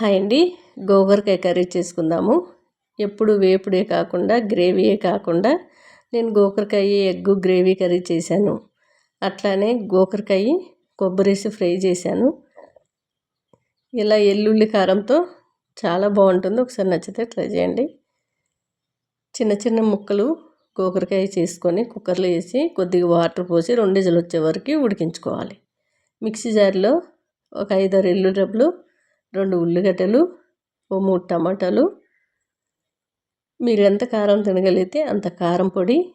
Hi అండి. గోగరకాయ curry చేసుకుందాము. ఎప్పుడు వేపుడే కాకుండా గ్రేవీయే కాకుండా నేను గోకరకాయ ఎగ్గు గ్రేవీ కర్రీ చేశాను. అట్లానే గోకరకాయ కొబ్బరిసి ఫ్రై చేశాను. ఇలా ఎల్లుల్లి కారంతో చాలా బాగుంటుంది. ఒకసారి నచ్చితే ట్రై చేయండి. చిన్న చిన్న ముక్కలు గోకరకాయ చేసుకొని కుక్కర్లో వేసి కొద్దిగా వాటర్ పోసి రెండు వచ్చే వరకు ఉడికించుకోవాలి. మిక్సీ జార్లో ఒక ఐదారు ఎల్లుల్లి రబ్బలు రెండు ఉల్లిగడ్డలు ఓ మూడు టమాటాలు. మీరు ఎంత కారం తినగలిగితే అంత కారం పొడి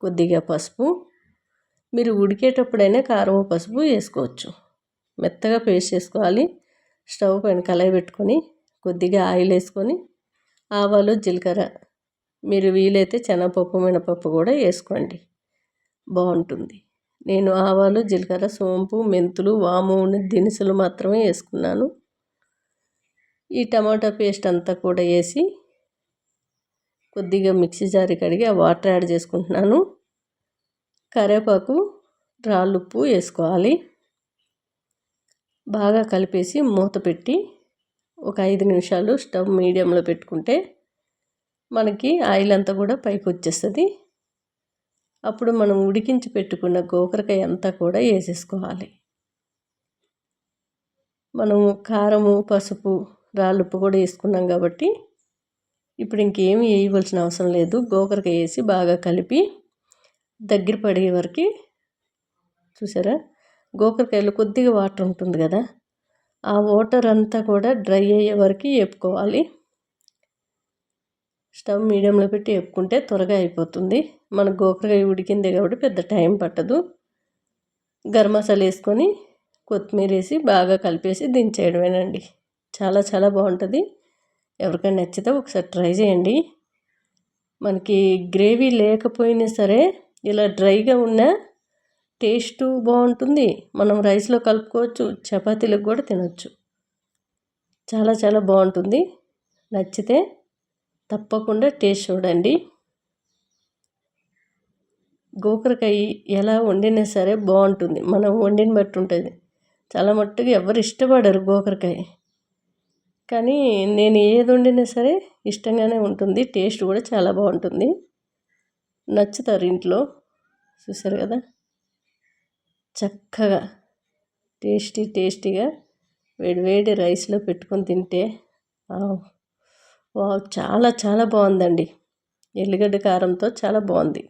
కొద్దిగా పసుపు. మీరు ఉడికేటప్పుడైనా కారం పసుపు వేసుకోవచ్చు. మెత్తగా పేస్ట్ చేసుకోవాలి. స్టవ్ పైన కళాయి పెట్టుకొని కొద్దిగా ఆయిల్ వేసుకొని ఆవాలు జీలకర్ర. మీరు వీలైతే శనగపప్పు మినపప్పు కూడా వేసుకోండి. బాగుంటుంది. నేను ఆవాలు జీలకర్ర సోంపు మెంతులు వాము దినుసులు మాత్రమే వేసుకున్నాను. ఈ టమాటా పేస్ట్ అంతా కూడా వేసి కొద్దిగా మిక్సీ జారి కడిగి ఆ వాటర్ యాడ్ చేసుకుంటున్నాను. కరివేపాకు రాళ్ళుప్పు వేసుకోవాలి. బాగా కలిపేసి మూత పెట్టి ఒక ఐదు నిమిషాలు స్టవ్ మీడియంలో పెట్టుకుంటే మనకి ఆయిల్ అంతా కూడా పైకి వచ్చేస్తుంది. అప్పుడు మనం ఉడికించి పెట్టుకున్న గోకరకాయ అంతా కూడా వేసేసుకోవాలి. మనము కారము పసుపు రాళ్ళు ఉప్పు కూడా వేసుకున్నాం కాబట్టి ఇప్పుడు ఇంకేమి వేయవలసిన అవసరం లేదు. గోకరకాయ వేసి బాగా కలిపి దగ్గర పడే వరకు చూసారా? గోకరకాయలో కొద్దిగా వాటర్ ఉంటుంది కదా? ఆ వాటర్ అంతా కూడా డ్రై అయ్యే వరకు వేపుకోవాలి. స్టవ్ మీడియంలో పెట్టి వేపుకుంటే త్వరగా అయిపోతుంది. మన గోకరకాయ ఉడికిందే కాబట్టి పెద్ద టైం పట్టదు. గరం మసాలా వేసుకొని కొత్తిమీర వేసి బాగా కలిపేసి దించేయడమేనండి. చాలా చాలా బాగుంటుంది. ఎవరికైనా నచ్చితే ఒకసారి ట్రై చేయండి. మనకి గ్రేవీ లేకపోయినా సరే ఇలా డ్రైగా ఉన్న టేస్ట్ బాగుంటుంది. మనం రైస్లో కలుపుకోవచ్చు చపాతీలకు కూడా తినచ్చు. చాలా చాలా బాగుంటుంది. నచ్చితే తప్పకుండా టేస్ట్ చూడండి. గోకరకాయ ఎలా వండినా సరే బాగుంటుంది. మనం వండిన బట్టి ఉంటుంది. చాలా మట్టుగా ఎవరు ఇష్టపడరు గోకరకాయ. కానీ నేను ఏది వండినా సరే ఇష్టంగానే ఉంటుంది. టేస్ట్ కూడా చాలా బాగుంటుంది. నచ్చుతారు ఇంట్లో. చూసారు కదా? చక్కగా టేస్టీ టేస్టీగా వేడి వేడి రైస్లో పెట్టుకొని తింటే చాలా చాలా బాగుందండి. ఎల్లిగడ్డ కారంతో చాలా బాగుంది.